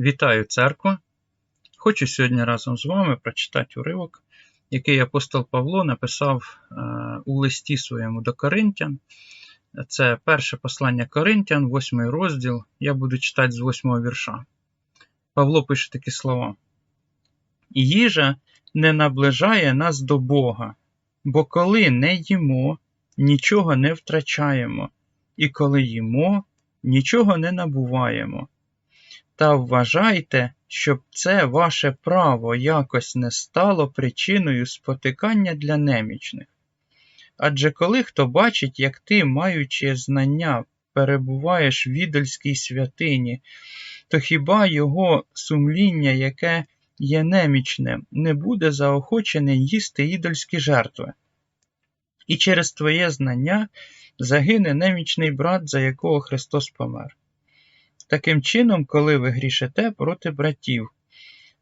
Вітаю церкву! Хочу сьогодні разом з вами прочитати уривок, який апостол Павло написав е, у листі своєму до Коринтян. Це перше послання Коринтян, восьмий розділ. Я буду читати з восьмого вірша. Павло пише такі слова: Їжа не наближає нас до Бога, бо коли не їмо, нічого не втрачаємо, і коли їмо, нічого не набуваємо. Та вважайте, щоб це ваше право якось не стало причиною спотикання для немічних. Адже коли хто бачить, як ти, маючи знання, перебуваєш в ідольській святині, то хіба його сумління, яке є немічним, не буде заохочене їсти ідольські жертви? І через твоє знання загине немічний брат, за якого Христос помер. Таким чином, коли ви грішите проти братів,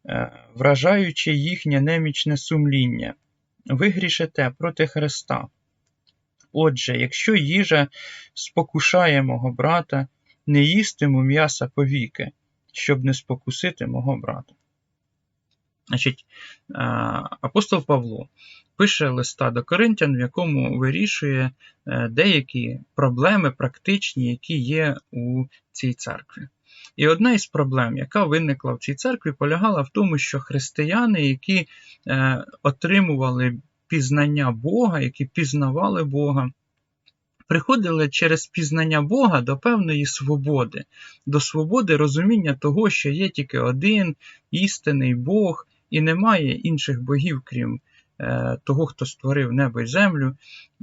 е, вражаючи їхнє немічне сумління, ви грішите проти Христа. Отже, якщо їжа спокушає мого брата, не їстиму м'яса повіки, щоб не спокусити мого брата. Значить, е, Апостол Павло пише листа до Коринтян, в якому вирішує е, деякі проблеми практичні, які є у цій церкві. І одна із проблем, яка виникла в цій церкві, полягала в тому, що християни, які е, отримували пізнання Бога, які пізнавали Бога, приходили через пізнання Бога до певної свободи, до свободи розуміння того, що є тільки один істинний Бог, і немає інших богів, крім е, того, хто створив небо і землю,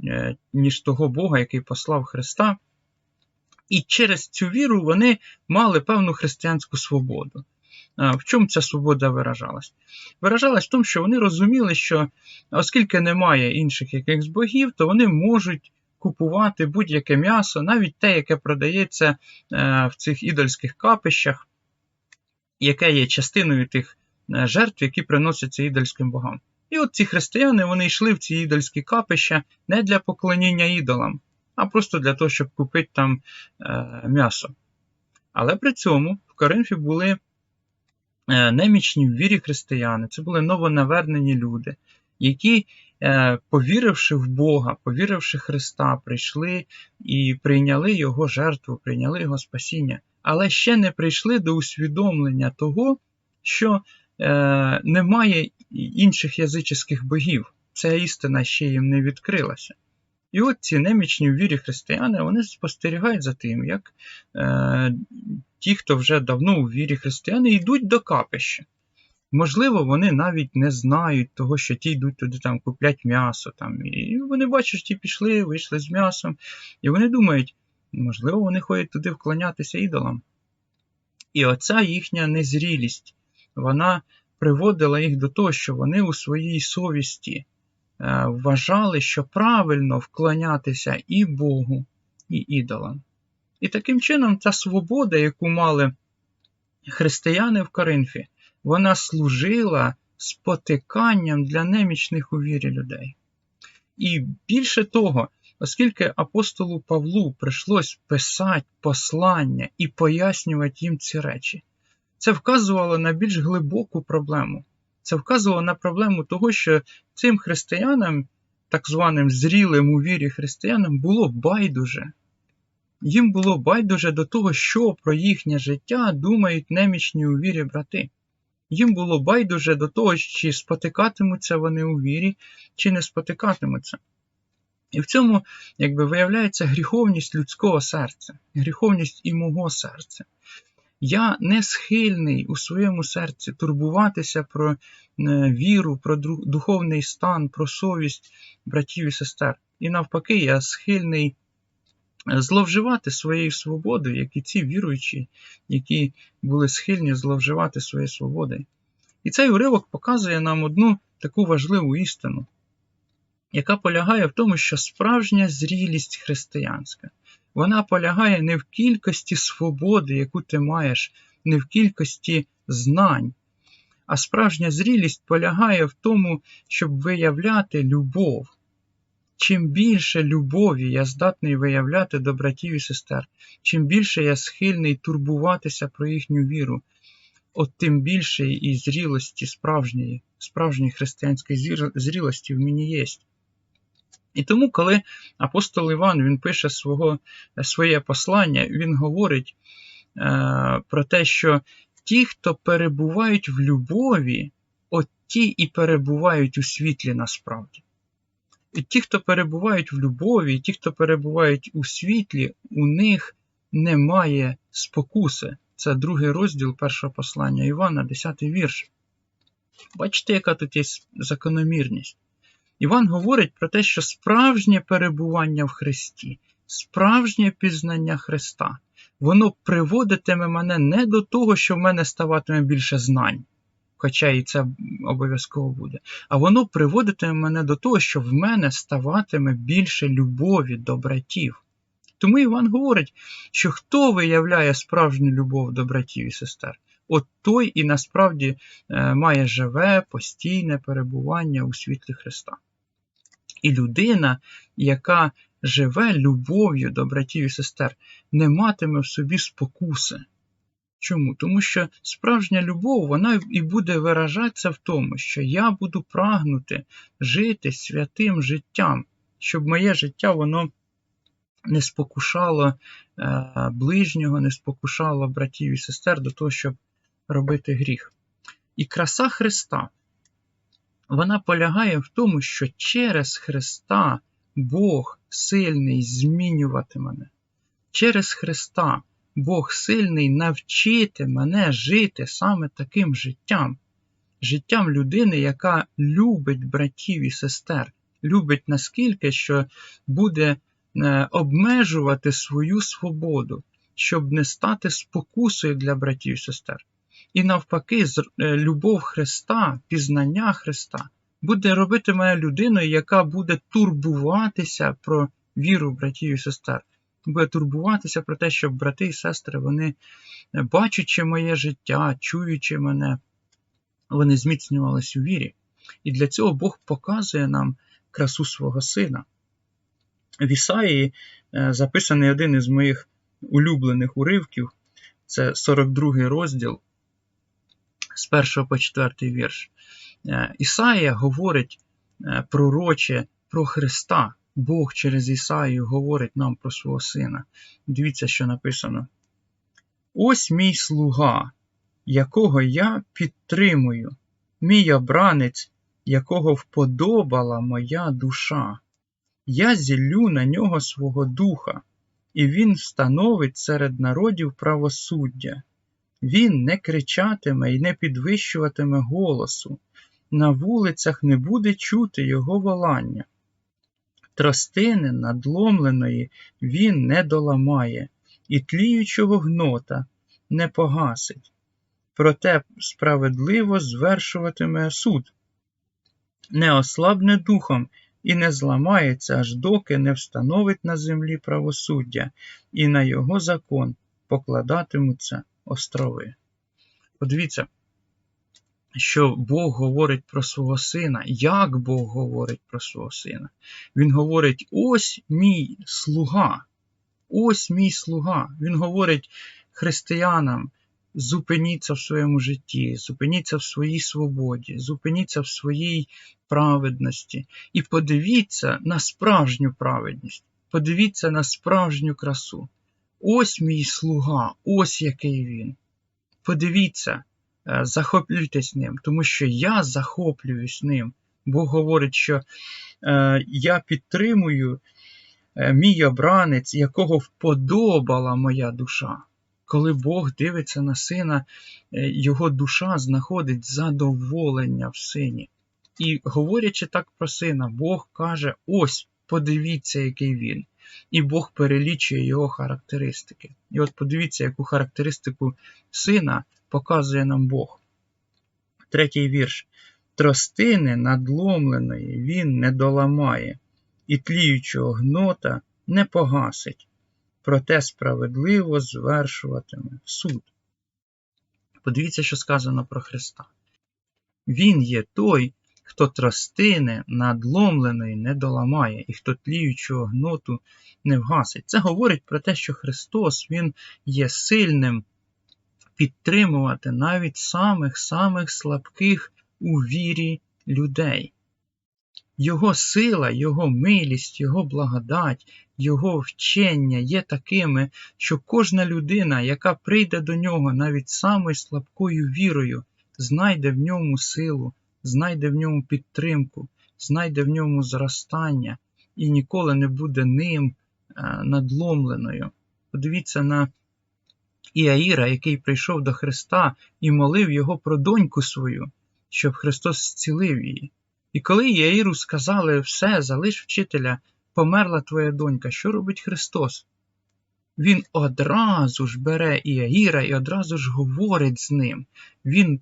е, ніж того Бога, який послав Христа. І через цю віру вони мали певну християнську свободу. В чому ця свобода виражалась? Виражалась в тому, що вони розуміли, що оскільки немає інших якихось богів, то вони можуть купувати будь-яке м'ясо, навіть те, яке продається е, в цих ідольських капищах, яке є частиною тих е, жертв, які приносяться ідольським богам. І от ці християни вони йшли в ці ідольські капища не для поклоніння ідолам, а просто для того, щоб купити там е, м'ясо. Але при цьому в Коринфі були е, немічні в вірі християни, це були новонавернені люди, які, е, повіривши в Бога, повіривши Христа, прийшли і прийняли Його жертву, прийняли Його спасіння, але ще не прийшли до усвідомлення того, що е, немає інших язичних богів. Ця істина ще їм не відкрилася. І от ці немічні в вірі християни вони спостерігають за тим, як е, ті, хто вже давно у вірі християни, йдуть до капища. Можливо, вони навіть не знають того, що ті йдуть туди там куплять м'ясо. Там, І вони бачать, що ті пішли, вийшли з м'ясом. І вони думають, можливо, вони ходять туди вклонятися ідолам. І оця їхня незрілість, вона приводила їх до того, що вони у своїй совісті. Е, вважали, що правильно вклонятися і Богу, і ідолам. І таким чином ця свобода, яку мали християни в Коринфі, вона служила спотиканням для немічних у вірі людей. І більше того, оскільки апостолу Павлу прийшлось писати послання і пояснювати їм ці речі, це вказувало на більш глибоку проблему. Це вказувало на проблему того, що цим християнам, так званим зрілим у вірі християнам, було байдуже. Їм було байдуже до того, що про їхнє життя думають немічні у вірі брати. Їм було байдуже до того, чи спотикатимуться вони у вірі, чи не спотикатимуться. І в цьому якби, виявляється гріховність людського серця, гріховність і мого серця. Я не схильний у своєму серці турбуватися про е, віру, про духовний стан, про совість братів і сестер. І навпаки, я схильний е, зловживати своєю свободою, як і ці віруючі, які були схильні зловживати своєю свободою. І цей уривок показує нам одну таку важливу істину, яка полягає в тому, що справжня зрілість християнська вона полягає не в кількості свободи, яку ти маєш, не в кількості знань. А справжня зрілість полягає в тому, щоб виявляти любов. Чим більше любові я здатний виявляти до братів і сестер, чим більше я схильний турбуватися про їхню віру, от тим більше і зрілості справжньої, справжньої християнської зрілості в мені є. І тому, коли апостол Іван він пише свого, своє послання, він говорить е, про те, що ті, хто перебувають в любові, от ті і перебувають у світлі насправді. І ті, хто перебувають в любові, ті, хто перебувають у світлі, у них немає спокуси. Це другий розділ першого послання Івана, 10 вірш. Бачите, яка тут є закономірність? Іван говорить про те, що справжнє перебування в Христі, справжнє пізнання Христа, воно приводитиме мене не до того, що в мене ставатиме більше знань, хоча і це обов'язково буде, а воно приводитиме мене до того, що в мене ставатиме більше любові до братів. Тому Іван говорить, що хто виявляє справжню любов до братів і сестер, от той і насправді е, має живе, постійне перебування у світлі Христа. І людина, яка живе любов'ю до братів і сестер, не матиме в собі спокуси. Чому? Тому що справжня любов, вона і буде виражатися в тому, що я буду прагнути жити святим життям, щоб моє життя воно не спокушало е, ближнього, не спокушало братів і сестер до того, щоб робити гріх. І краса Христа, вона полягає в тому, що через Христа Бог сильний змінювати мене. Через Христа Бог сильний навчити мене жити саме таким життям, життям людини, яка любить братів і сестер, любить наскільки, що буде е, обмежувати свою свободу, щоб не стати спокусою для братів і сестер. І навпаки, е, любов Христа, пізнання Христа буде робити мене людиною, яка буде турбуватися про віру братів і сестер. Буде турбуватися про те, щоб брати і сестри, вони, бачачи моє життя, чуючи мене, вони зміцнювалися у вірі. І для цього Бог показує нам красу свого сина. В Ісаї е, записаний один із моїх улюблених уривків, це 42 розділ з 1 по 4 вірш. Е, Ісаїя говорить пророче про Христа. Бог через Ісаїю говорить нам про свого сина. Дивіться, що написано. Ось мій слуга, якого я підтримую, мій обранець, якого вподобала моя душа. Я зіллю на нього свого духа, і він встановить серед народів правосуддя. Він не кричатиме і не підвищуватиме голосу, на вулицях не буде чути його волання. Тростини надломленої він не доламає, і тліючого гнота не погасить. Проте справедливо звершуватиме суд, не ослабне духом і не зламається, аж доки не встановить на землі правосуддя, і на його закон покладатимуться острови. Подивіться, що Бог говорить про свого сина, як Бог говорить про свого сина. Він говорить: ось мій слуга, ось мій слуга. Він говорить християнам: зупиніться в своєму житті, зупиніться в своїй свободі, зупиніться в своїй праведності і подивіться на справжню праведність, подивіться на справжню красу. Ось мій слуга, ось який він. Подивіться. Е, захоплюйтесь ним, тому що я захоплююсь ним. Бог говорить, що е, я підтримую е, мій обранець, якого вподобала моя душа. Коли Бог дивиться на сина, е, його душа знаходить задоволення в сині. І говорячи так про сина, Бог каже: ось, подивіться, який він. І Бог перелічує його характеристики. І от подивіться, яку характеристику сина показує нам Бог. Третій вірш. Тростини надломленої він не доламає, і тліючого гнота не погасить, проте справедливо звершуватиме суд. Подивіться, що сказано про Христа. Він є той, хто тростини надломленої не доламає, і хто тліючого гноту не вгасить. Це говорить про те, що Христос Він є сильним підтримувати навіть самих-самих слабких у вірі людей. Його сила, Його милість, Його благодать, Його вчення є такими, що кожна людина, яка прийде до нього навіть самою слабкою вірою, знайде в ньому силу, знайде в ньому підтримку, знайде в ньому зростання і ніколи не буде ним е, надломленою. Подивіться на Іаїра, який прийшов до Христа і молив його про доньку свою, щоб Христос зцілив її. І коли Яїру сказали все, залиш вчителя, померла твоя донька, що робить Христос? Він одразу ж бере Іаїра і одразу ж говорить з ним. Він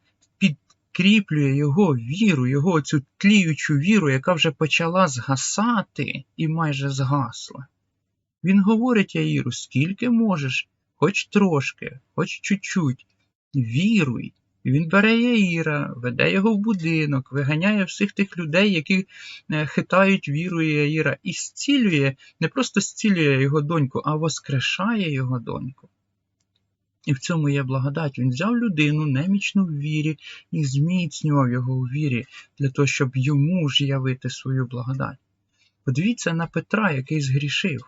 підкріплює його віру, його цю тліючу віру, яка вже почала згасати і майже згасла. Він говорить Яїру, скільки можеш, хоч трошки, хоч чуть-чуть, віруй. Він бере Яїра, веде його в будинок, виганяє всіх тих людей, які е, хитають вірою Яїра, і зцілює, не просто зцілює його доньку, а воскрешає його доньку. І в цьому є благодать. Він взяв людину немічну в вірі і зміцнював його у вірі для того, щоб йому ж явити свою благодать. Подивіться на Петра, який згрішив.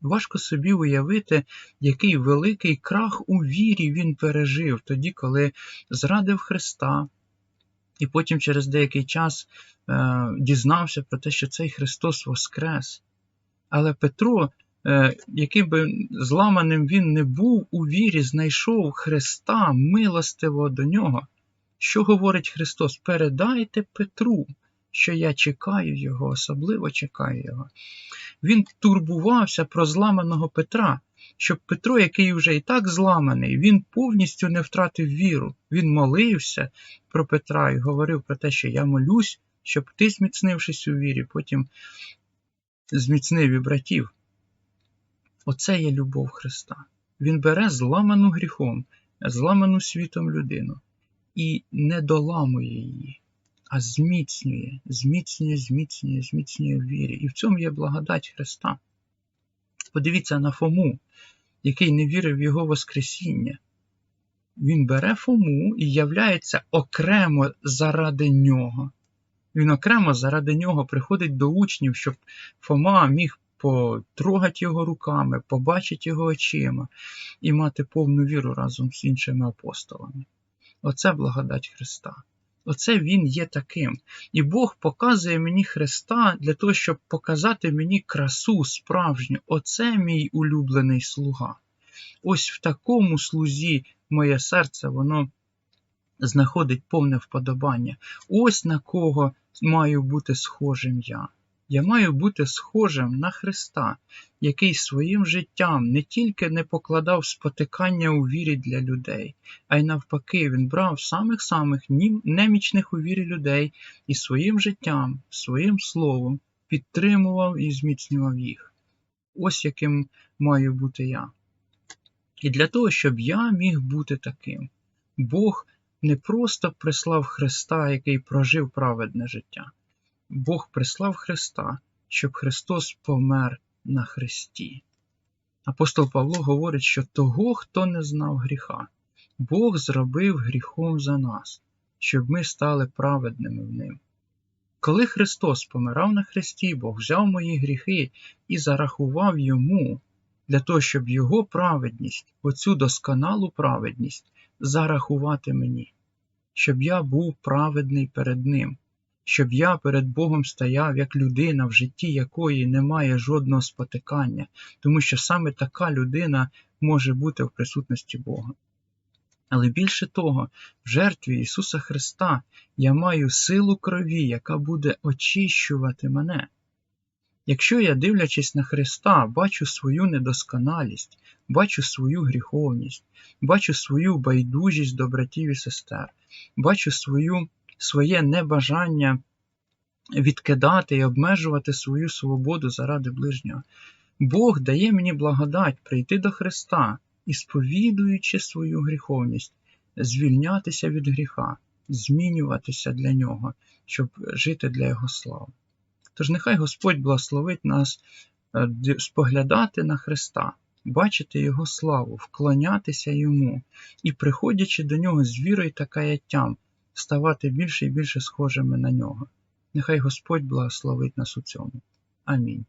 Важко собі уявити, який великий крах у вірі він пережив тоді, коли зрадив Христа, і потім через деякий час е, дізнався про те, що цей Христос Воскрес. Але Петро, яким би зламаним він не був у вірі, знайшов Христа милостиво до нього. Що говорить Христос? Передайте Петру, що я чекаю Його, особливо чекаю Його він турбувався про зламаного Петра, щоб Петро, який вже і так зламаний, він повністю не втратив віру. Він молився про Петра і говорив про те, що я молюсь, щоб ти, зміцнившись у вірі, потім зміцнив і братів. Оце є любов Христа. Він бере зламану гріхом, зламану світом людину і не доламує її а зміцнює, зміцнює, зміцнює, зміцнює в вірі. І в цьому є благодать Христа. Подивіться на Фому, який не вірив в Його Воскресіння. Він бере Фому і являється окремо заради нього. Він окремо заради нього приходить до учнів, щоб Фома міг потрогати його руками, побачити його очима і мати повну віру разом з іншими апостолами. Оце благодать Христа. Оце він є таким. І Бог показує мені Христа для того, щоб показати мені красу справжню. Оце мій улюблений слуга. Ось в такому слузі моє серце, воно знаходить повне вподобання. Ось на кого маю бути схожим я. Я маю бути схожим на Христа, який своїм життям не тільки не покладав спотикання у вірі для людей, а й навпаки, він брав самих-самих немічних у вірі людей і своїм життям, своїм словом підтримував і зміцнював їх. Ось яким маю бути я. І для того, щоб я міг бути таким, Бог не просто прислав Христа, який прожив праведне життя. Бог прислав Христа, щоб Христос помер на Христі. Апостол Павло говорить, що того, хто не знав гріха, Бог зробив гріхом за нас, щоб ми стали праведними в ним. Коли Христос помирав на Христі, Бог взяв мої гріхи і зарахував йому для того, щоб Його праведність, оцю досконалу праведність, зарахувати мені, щоб я був праведний перед Ним, щоб я перед Богом стояв як людина, в житті якої немає жодного спотикання, тому що саме така людина може бути в присутності Бога. Але більше того, в жертві Ісуса Христа я маю силу крові, яка буде очищувати мене. Якщо я, дивлячись на Христа, бачу свою недосконалість, бачу свою гріховність, бачу свою байдужість до братів і сестер, бачу свою своє небажання відкидати і обмежувати свою свободу заради ближнього. Бог дає мені благодать прийти до Христа і, сповідуючи свою гріховність, звільнятися від гріха, змінюватися для нього, щоб жити для Його слави. Тож нехай Господь благословить нас е, споглядати на Христа, бачити Його славу, вклонятися Йому і, приходячи до нього з вірою та каяттям, ставати більше і більше схожими на нього. Нехай Господь благословить нас у цьому. Амінь.